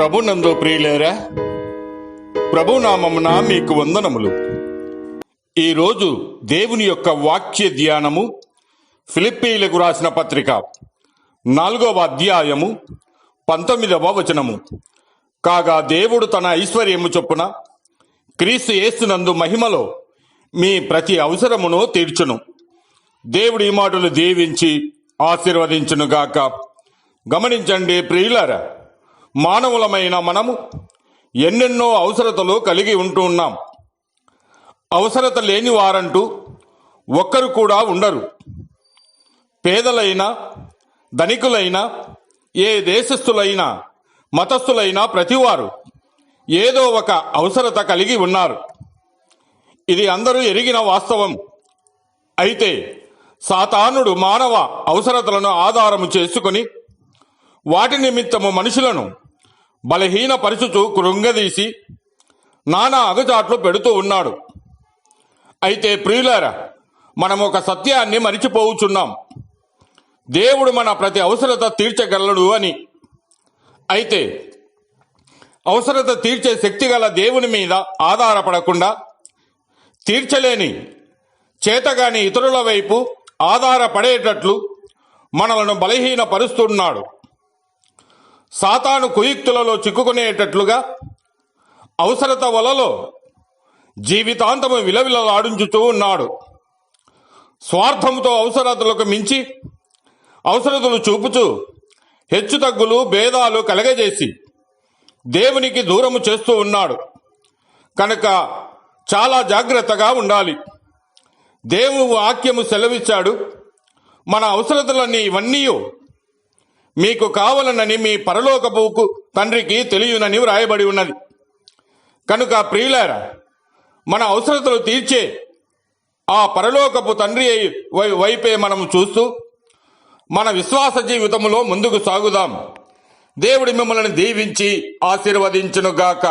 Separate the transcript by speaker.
Speaker 1: ప్రభునందు ప్రియులేరా ప్రభునామమున మీకు వందనములు. ఈరోజు దేవుని యొక్క వాక్య ధ్యానము ఫిలిప్పీలకు రాసిన పత్రిక నాలుగవ అధ్యాయము పంతొమ్మిదవ వచనము. కాగా దేవుడు తన ఐశ్వర్యము చొప్పున క్రీస్తు యేసునందు మహిమలో మీ ప్రతి అవసరమును తీర్చును. దేవుడి ఈ మాటలు దీవించి ఆశీర్వదించునుగాక. గమనించండి ప్రియులారా మానవులమైన మనము ఎన్నెన్నో అవసరతలు కలిగి ఉంటున్నాం అవసరత లేని వారంటూ ఒక్కరు కూడా ఉండరు. పేదలైనా ధనికులైనా ఏ దేశస్థులైనా మతస్థులైనా ప్రతివారు ఏదో ఒక అవసరత కలిగి ఉన్నారు. ఇది అందరూ ఎరిగిన వాస్తవం. అయితే సాతానుడు మానవ అవసరతలను ఆధారము చేసుకుని వాటి నిమిత్తము మనుషులను బలహీన పరిస్థితు కృంగదీసి నానా అగచాట్లు పెడుతూ ఉన్నాడు. అయితే ప్రియులారా మనం ఒక సత్యాన్ని మరిచిపోవుచున్నాం. దేవుడు మన ప్రతి అవసరత తీర్చగలడు అని. అయితే అవసరత తీర్చే శక్తి గల దేవుని మీద ఆధారపడకుండా తీర్చలేని చేతగాని ఇతరుల వైపు ఆధారపడేటట్లు మనలను బలహీనపరుస్తున్నాడు. సాతాను కుయుక్తులలో చిక్కుకునేటట్లుగా అవసరత వలలో జీవితాంతము విలవిలలాడించుతూ ఉన్నాడు. స్వార్థముతో అవసరతలకు మించి అవసరతలు చూపుచూ హెచ్చుతగ్గులు భేదాలు కలగజేసి దేవునికి దూరము చేస్తూ ఉన్నాడు. కనుక చాలా జాగ్రత్తగా ఉండాలి. దేవుని వాక్యము సెలవిచ్చాడు. మన అవసరతలన్నీ ఇవన్నీ మీకు కావలనని మీ పరలోకపుకు తండ్రికి తెలియనని వ్రాయబడి ఉన్నది. కనుక ప్రియులారా మన అవసరతలు తీర్చే ఆ పరలోకపు తండ్రి వై- వైపే మనం చూస్తూ మన విశ్వాస జీవితంలో ముందుకు సాగుదాం. దేవుడి మిమ్మల్ని దీవించి ఆశీర్వదించునుగాక.